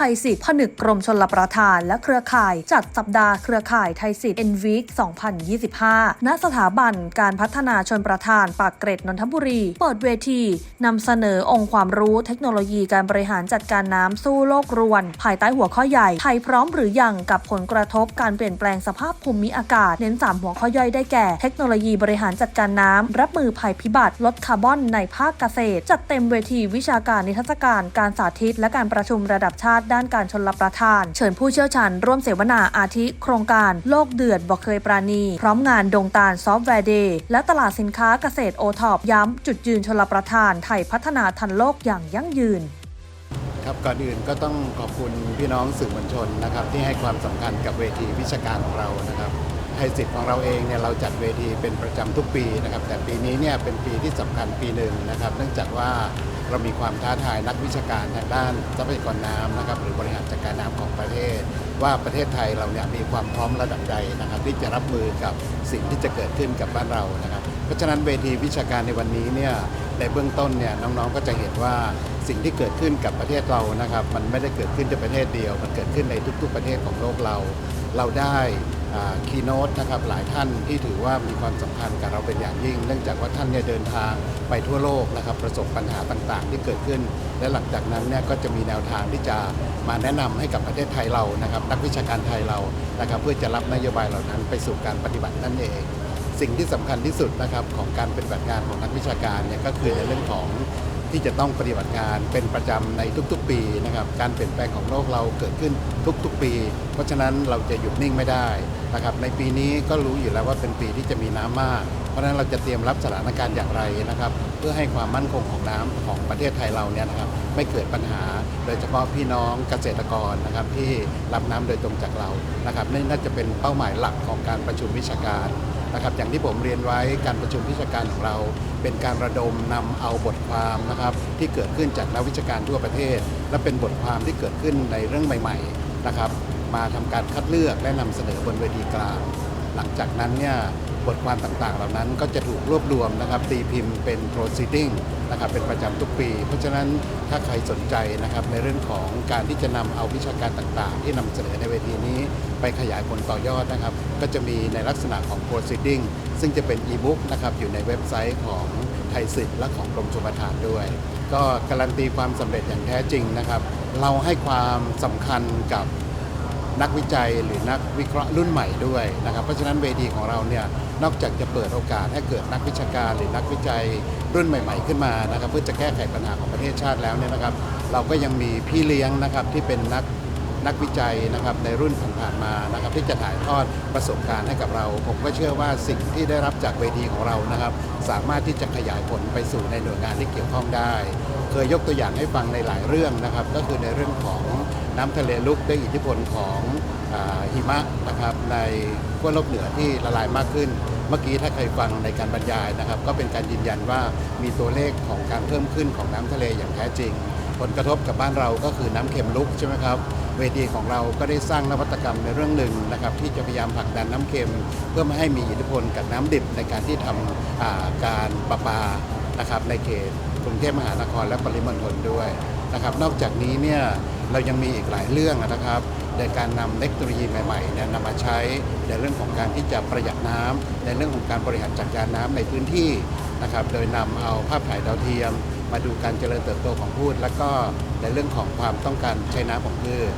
ไทยสิทธิ์ผนึกกรมชลประทานและเครือข่าย จัดสัปดาห์เครือข่ายไทยสิทธิ์ n w e e k 2025 ณ สถาบันการพัฒนาชนประทานปากเกร็ดนนทบุรี เปิดเวทีนำเสนอองค์ความรู้เทคโนโลยีการบริหารจัดการน้ำสู้โลกรวน ภายใต้หัวข้อใหญ่ไทยพร้อมหรือยังกับผลกระทบการเปลี่ยนแปลงสภาพภูมิอากาศ เน้น 3 หัวข้อย่อยได้แก่ เทคโนโลยีบริหารจัดการน้ำรับมือภัยพิบัติ ลดคาร์บอนในภาคเกษตร จัดเต็มเวทีวิชาการนิทรรศการการสาธิต และการประชุมระดับชาติด้านการชนรับประทาน เชิญผู้เชี่ยวชาญร่วมเสวนาอาทิ โครงการโลกเดือดบอกเคยปราณี พร้อมงานดงตาลซอฟต์แวร์เดย์และตลาดสินค้าเกษตรโอท็อปย้ำจุดยืนชนรับประทานไทยพัฒนาทันโลกอย่างยั่งยืนครับก่อนอื่นก็ต้องขอบคุณพี่น้องสื่อมวลชนนะครับที่ให้ความสำคัญกับเวทีวิชาการของเรานะครับไทยสิทธิ์ของเราเองเนี่ยเราจัดเวทีเป็นประจำทุกปีนะครับแต่ปีนี้เนี่ยเป็นปีที่สำคัญปีหนึ่งนะครับ เนื่องจากว่า เรามีความท้าทายนักวิชาการทางด้านทรัพยากรน้ำนะครับหรือบริหารจัดการน้ำของประเทศ ว่าประเทศไทยเราเนี่ยมีความพร้อมระดับใดนะครับ ที่จะรับมือกับสิ่งที่จะเกิดขึ้นกับบ้านเรานะครับ เพราะฉะนั้นเวทีวิชาการในวันนี้เนี่ยในเบื้องต้นเนี่ยน้องๆก็จะเห็นว่าสิ่งที่เกิดขึ้นกับประเทศเรานะครับ มันไม่ได้เกิดขึ้นในประเทศเดียว มันเกิดขึ้นในทุก ๆ ประเทศของโลกเรา เราได้ คีโนตนะครับหลายท่านที่ถือว่ามีความสำคัญกับเราเป็นอย่างยิ่ง เนื่องจากว่าท่านเนี่ยเดินทางไปทั่วโลกนะครับประสบปัญหาต่างๆ ที่เกิดขึ้น และหลังจากนั้นเนี่ยก็จะมีแนวทางที่จะมาแนะนำให้กับประเทศไทยเรานะครับนักวิชาการไทยเรานะครับเพื่อจะรับนโยบายเหล่านั้นไปสู่การปฏิบัตินั่นเองสิ่งที่สำคัญที่สุดนะครับของการปฏิบัติงานของนักวิชาการเนี่ยก็คือในเรื่องของที่จะต้องปฏิบัติงานเป็นประจำในทุกๆ ปีนะครับการเปลี่ยนแปลงของโลกเราเกิดขึ้นทุกๆ ปี เพราะฉะนั้นเราจะหยุดนิ่งไม่ได้ นะครับในปีนี้ก็รู้อยู่แล้วว่าเป็นปีที่จะมีน้ำมาก เพราะฉะนั้นเราจะเตรียมรับสถานการณ์อย่างไรนะครับ เพื่อให้ความมั่นคงของน้ำของประเทศไทยเราเนี่ยนะครับไม่เกิดปัญหา โดยเฉพาะพี่น้องเกษตรกรนะครับที่รับน้ำโดยตรงจากเรานะครับนี่น่าจะเป็นเป้าหมายหลักของการประชุมวิชาการนะครับอย่างที่ผมเรียนไว้การประชุมวิชาการของเรา เป็นการระดมนำเอาบทความนะครับที่เกิดขึ้นจากนักวิชาการทั่วประเทศ และเป็นบทความที่เกิดขึ้นในเรื่องใหม่ ๆ นะครับ มาทำการคัดเลือกและนำเสนอบนเวทีกลาง หลังจากนั้นเนี่ยบทความต่างๆ เหล่านั้นก็จะถูกรวบรวมนะครับตีพิมพ์เป็น proceeding นะครับเป็นประจำทุกปี เพราะฉะนั้นถ้าใครสนใจนะครับในเรื่องของการที่จะนำเอาวิชาการต่างๆ ที่นำเสนอในเวทีนี้ ไปขยายผลต่อยอดนะครับ ก็จะมีในลักษณะของ proceeding ซึ่งจะเป็น e-book นะครับอยู่ในเว็บไซต์ของไทยสิทธิ์และของกรมชลประทานด้วย ก็การันตีความสำเร็จอย่างแท้จริงนะครับ เราให้ความสำคัญกับ นักวิจัยหรือนักวิเคราะห์รุ่นใหม่ด้วยนะครับ เพราะฉะนั้นเวทีของเราเนี่ยนอกจากจะเปิดโอกาสให้เกิดนักวิชาการหรือนักวิจัยรุ่นใหม่ ๆ ขึ้นมานะครับเพื่อจะแก้ไขปัญหาของประเทศชาติแล้วเนี่ยนะครับ เราก็ยังมีพี่เลี้ยงนะครับที่เป็นนักนักวิจัยนะครับในรุ่นผ่านๆมานะครับที่จะถ่ายทอดประสบการณ์ให้กับเรา ผมก็เชื่อว่าสิ่งที่ได้รับจากเวทีของเรานะครับ สามารถที่จะขยายผลไปสู่ในหน่วยงานที่เกี่ยวข้องได้ เคยยกตัวอย่างให้ฟังในหลายเรื่องนะครับ ก็คือในเรื่องของน้ำทะเลลุกด้วยอิทธิพลของอหิมะนะครับในขั้วโลกเหนือที่ละลายมากขึ้น เมื่อกี้ถ้าใครฟังในการบรรยายนะครับ ก็เป็นการยืนยันว่ามีตัวเลขของการเพิ่มขึ้นของน้ำทะเลอย่างแท้จริง ผลกระทบกับบ้านเราก็คือน้ำเค็มลุกใช่ไหมครับเวทีของเราก็ได้สร้างนวัตกรรมในเรื่องหนึ่งนะครับที่จะพยายามผลักดันน้ำเค็ม เพื่อไม่ให้มีอิทธิพลกับน้ำดิบในการที่ทำอ่าการประปานะครับในเขต รุงเทพมหานครและปริมณฑลด้วยนะครับ นอกจากนี้เนี่ยเรายังมีอีกหลายเรื่องนะครับในการนำเทคโนโลยีใหม่ๆเนี่ยนำมาใช้ในเรื่องของการที่จะประหยัดน้ำในเรื่องของการบริหารจัดการน้ำในพื้นที่นะครับ โดยนำเอาภาพถ่ายดาวเทียม มาดูการเจริญเติบโตของพืชแล้วก็ในเรื่องของความต้องการใช้น้ำของพืช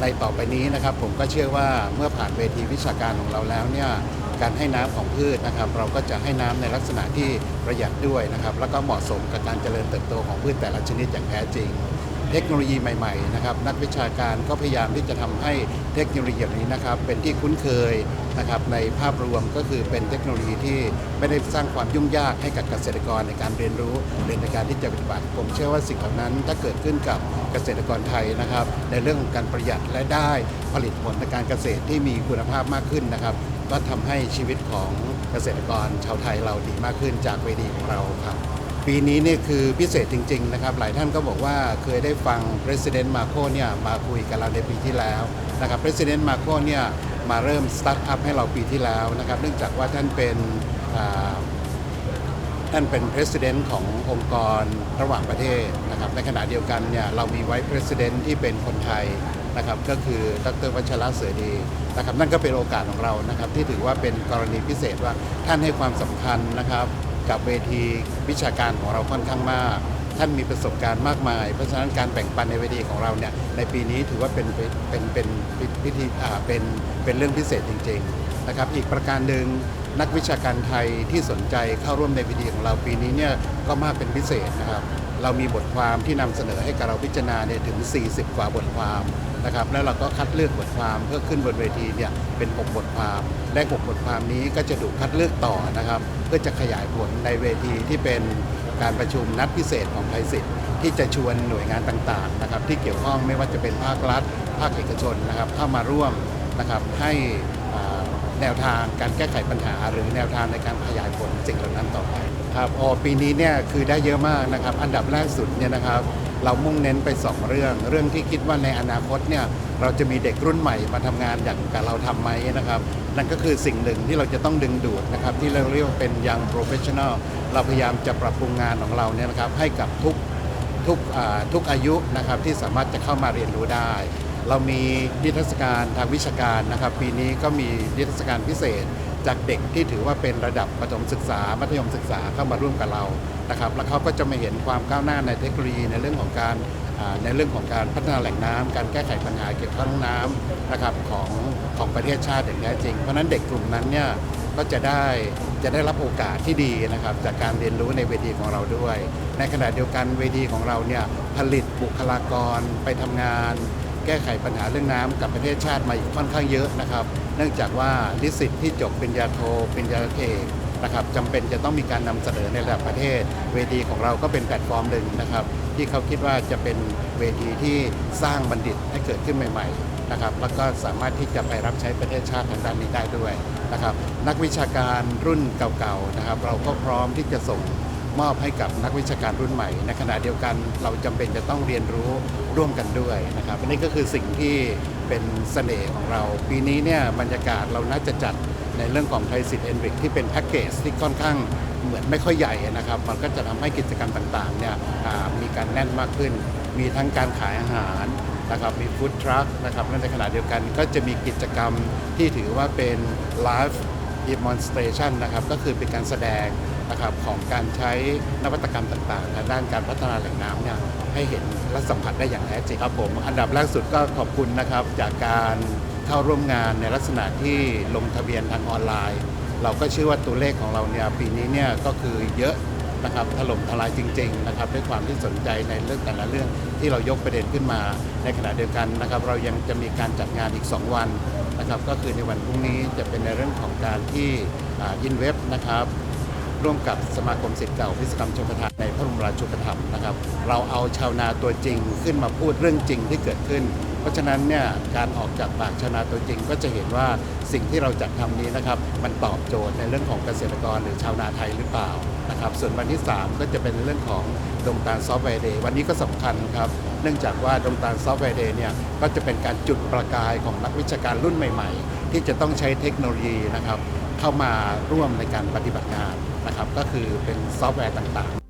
ในต่อไปนี้นะครับ ผมก็เชื่อว่าเมื่อผ่านเวทีวิชาการของเราแล้วเนี่ย การให้น้ำของพืชนะครับ เราก็จะให้น้ำในลักษณะที่ประหยัดด้วยนะครับ แล้วก็เหมาะสมกับการเจริญเติบโตของพืชแต่ละชนิดอย่างแท้จริง เทคโนโลยีใหม่ๆนะครับ นักวิชาการก็พยายามที่จะทำให้เทคโนโลยีเหล่านี้นะครับ เป็นที่คุ้นเคยนะครับในภาพรวมก็คือเป็นเทคโนโลยีที่ไม่ได้สร้างความยุ่งยากให้กับเกษตรกรในการเรียนรู้หรือในการที่จะปฏิบัติ ผมเชื่อว่าสิ่งเหล่านั้นถ้าเกิดขึ้นกับเกษตรกรไทยนะครับ ในเรื่องของการประหยัดและได้ผลิตผลทางการเกษตรที่มีคุณภาพมากขึ้นนะครับ ก็ทำให้ชีวิตของเกษตรกรชาวไทยเราดีมากขึ้นจากเวทีของเราครับ ปีนี้เนี่ยคือพิเศษจริง ๆ นะครับ หลายท่านก็บอกว่าเคยได้ฟัง President Marco เนี่ยมาคุยกับเราในปีที่แล้วนะครับ President Marco เนี่ยมาเริ่มสตาร์ทอัพให้เราปีที่แล้วนะครับ เนื่องจากว่าท่านเป็นท่านเป็น President ขององค์กรระหว่างประเทศนะครับ ในขณะเดียวกันเนี่ยเรามีไว e ์ e ร i d e n t ที่เป็นคนไทย นะครับก็คือดรวัชระเสดีนะครับนั่นก็เป็นโอกาสของเรานะครับที่ถือว่าเป็นกรณีพิเศษว่าท่านให้ความสำคัญนะครับกับเวทีวิชาการของเราค่อนข้างมาก ท่านมีประสบการณ์มากมาย เพราะฉะนั้นการแบ่งปันในเวทีของเราเนี่ยในปีนี้ถือว่าเป็นเป็นเป็นเป็นพิธีอ่าเป็นเป็นเรื่องพิเศษจริงๆนะครับอีกประการหนึ่งนักวิชาการไทยที่สนใจเข้าร่วมในพิธีของเราปีนี้เนี่ยก็มากเป็นพิเศษนะครับ เรามีบทความที่นำเสนอให้กับเราพิจารณาเนี่ยถึง 40 กว่าบทความนะครับแล้วเราก็คัดเลือกบทความเพื่อขึ้นบนเวทีเนี่ยเป็น 6 บทความและ6บทความนี้ก็จะถูกคัดเลือกต่อนะครับ เพื่อจะขยายผลในเวทีที่เป็นการประชุมนัดพิเศษของไทยสิทธิ์ที่จะชวนหน่วยงานต่างๆนะครับที่เกี่ยวข้องไม่ว่าจะเป็นภาครัฐ ภาคเอกชนนะครับเข้ามาร่วมนะครับให้แนวทางการแก้ไขปัญหา หรือแนวทางในการขยายผลสิ่งเหล่านั้นต่อไป ครับอ๋อปีนี้เนี่ยคือได้เยอะมากนะครับ อันดับแรกสุดเนี่ยนะครับ เรามุ่งเน้นไป 2 เรื่อง เรื่องที่คิดว่าในอนาคตเนี่ยเราจะมีเด็กรุ่นใหม่มาทำงานอย่างกับเราทำไหมนะครับ นั่นก็คือสิ่งหนึ่งที่เราจะต้องดึงดูดนะครับที่เราเรียกว่าเป็น young professional เราพยายามจะปรับปรุงงานของเราเนี่ยนะครับให้กับทุกทุกทุกอายุนะครับที่สามารถจะเข้ามาเรียนรู้ได้ เรามีนิทรรศการทางวิชาการนะครับ ปีนี้ก็มีนิทรรศการพิเศษ จากเด็กที่ถือว่าเป็นระดับประถมศึกษา มัธยมศึกษาเข้ามาร่วมกับเรานะครับ แล้วเขาก็จะมาเห็นความก้าวหน้าในเทคโนโลยีในเรื่องของการในเรื่องของการพัฒนาแหล่งน้ำการแก้ไขปัญหาเกี่ยวกับน้ำนะครับของของประเทศชาติอย่างแท้จริง เพราะนั้นเด็กกลุ่มนั้นเนี่ยก็จะได้จะได้รับโอกาสที่ดีนะครับจากการเรียนรู้ในเวทีของเราด้วย ในขณะเดียวกันเวทีของเราเนี่ยผลิตบุคลากรไปทำงาน แก้ไขปัญหาเรื่องน้ำกับประเทศชาติมาอีกค่อนข้างเยอะนะครับ เนื่องจากว่านิสิตที่จบปริญญาโทเปริญาเอกนะครับจำเป็นจะต้องมีการนำเสนอในระดับประเทศ เวทีของเราก็เป็นแพลตฟอร์มหนึ่งนะครับ ที่เขาคิดว่าจะเป็นเวทีที่สร้างบัณฑิตให้เกิดขึ้นใหม่ ๆ นะครับ แล้วก็สามารถที่จะไปรับใช้ประเทศชาติทางด้านนี้ได้ด้วยนะครับ นักวิชาการรุ่นเก่าๆนะครับ เราก็พร้อมที่จะส่ง มอบให้กับนักวิชาการรุ่นใหม่ ในขณะเดียวกันเราจำเป็นจะต้องเรียนรู้ร่วมกันด้วยนะครับอันนี้ก็คือสิ่งที่เป็นเสน่ห์ของเรา ปีนี้เนี่ยบรรยากาศเราน่าจะจัดในเรื่องของไทยสิทธิ์เอ็นริกที่เป็นแพ็กเกจที่ค่อนข้างเหมือนไม่ค่อยใหญ่นะครับ มันก็จะทำให้กิจกรรมต่างๆเนี่ยมีการแน่นมากขึ้น มีทั้งการขายอาหารนะครับมีฟู้ดทรัคนะครับและในขณะเดียวกันก็จะมีกิจกรรมที่ถือว่าเป็นไลฟ์ดีมอนสเตชันนะครับก็คือเป็นการแสดง นะครับของการใช้นวัตกรรมต่างๆทางด้านการพัฒนาแหล่งน้ำเนี่ยให้เห็นและสัมผัสได้อย่างแท้จริงครับผมอันดับแรกสุดก็ขอบคุณนะครับจากการเข้าร่วมงานในลักษณะที่ลงทะเบียนทางออนไลน์ เราก็เชื่อว่าตัวเลขของเราเนี่ยปีนี้เนี่ยก็คือเยอะนะครับถล่มทลายจริงๆนะครับด้วยความที่สนใจในเรื่องแต่ละเรื่องที่เรายกประเด็นขึ้นมา ในขณะเดียวกันนะครับ เรายังจะมีการจัดงานอีก 2 วันนะครับก็คือในวันพรุ่งนี้จะเป็นในเรื่องของการที่ยินเว็บนะครับ ร่วมกับสมาคมสิทธิ์เก่าวิศกรรมชนประทานในพระบรมราชูปถัมภ์นะครับ เราเอาชาวนาตัวจริงขึ้นมาพูดเรื่องจริงที่เกิดขึ้น เพราะฉะนั้นเนี่ยการออกจากปากชาวนาตัวจริงก็จะเห็นว่าสิ่งที่เราจัดทำนี้นะครับ มันตอบโจทย์ในเรื่องของเกษตรกรหรือชาวนาไทยหรือเปล่านะครับ ส่วนวันที่ 3 ก็จะเป็นเรื่องของดงตาลซอฟต์แวร์เดย์วันนี้ก็สำคัญครับ เนื่องจากว่าดงตาลซอฟต์แวร์เดย์เนี่ยก็จะเป็นการจุดประกายของนักวิชาการรุ่นใหม่ ๆ ที่จะต้องใช้เทคโนโลยีนะครับ เข้ามาร่วมในการปฏิบัติงานนะครับ ก็คือเป็นซอฟต์แวร์ต่าง